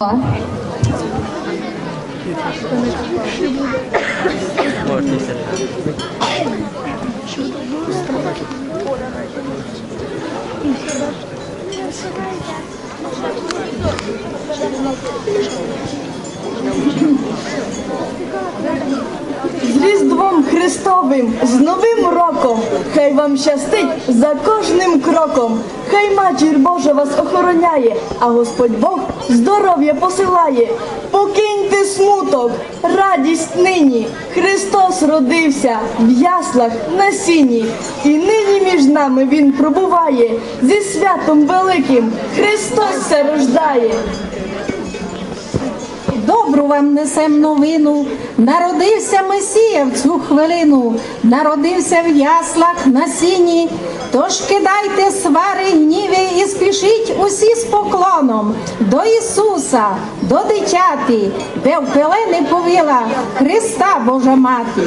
З Різдвом Христовим, з Новим роком, хай вам щастить за кожним кроком. Хай матір Божа вас охороняє, а Господь Бог здоров'я посилає. Покиньте смуток, радість нині. Христос родився в яслах на сіні. І нині між нами Він пробуває. Зі святом великим Христос все рождає. Добру вам несем новину. Народився Месія в цю хвилину, народився в яслах на сіні. Тож кидайте свари, гніви і спішіть усі з поклоном до Ісуса, до дитяти, де в пелени повіла Христа Божа мати.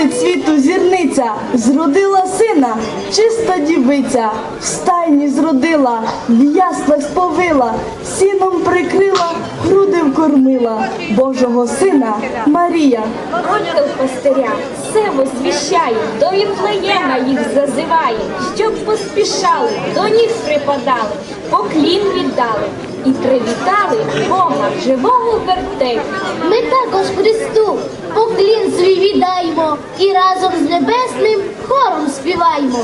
Голосить світу зірниця, зродила сина, чиста дівиця, в стайні зродила, в яслах сповила, сіном прикрила, груди вкормила, Божого сина Марія. Ангел пастиря все возвіщає, до Віфлеєма їх зазиває, щоб поспішали, до ніг припадали, поклін віддали. І привітали Бога живого в. Ми також і разом з небесним хором співаймо.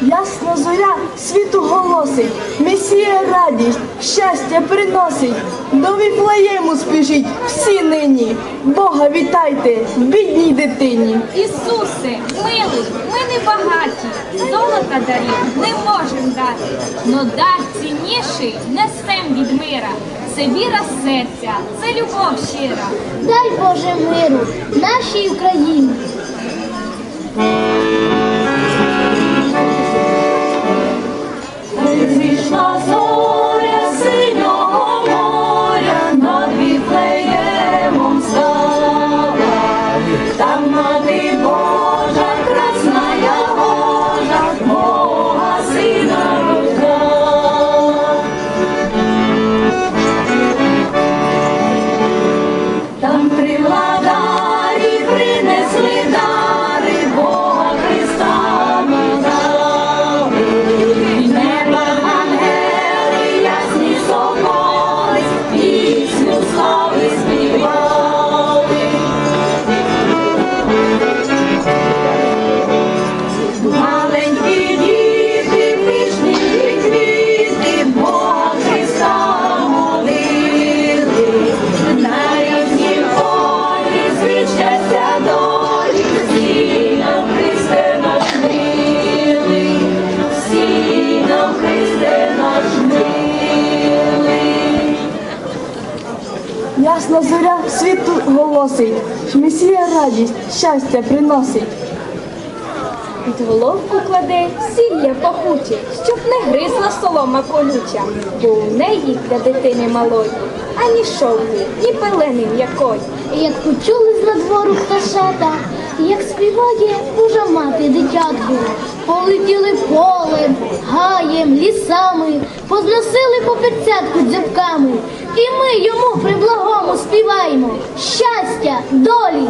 Ясна зоря світу голосить, Месія радість, щастя приносить. До Віфлеєму спішіть всі нині. Бога вітайте в бідній дитині. Ісусе, милий, ми не багаті, золота дарів не можем дати, но дар цінніший несем від мира. Це віра серця, це любов щира. Дай Боже миру нашій Україні. Ясна зоря світу голосить, Месія радість, щастя приносить. Під головку кладе сілля пахуче, щоб не гризла солома колюча, бо у неї для дитини малої ані шовку, ні пелени м'якої. Як почули з надвору пташата, як співає Божа мати дитятку, полетіли полем, гаєм, лісами, позносили поперцятку дзьобками, і ми йому при благому співаємо. Щастя, долі.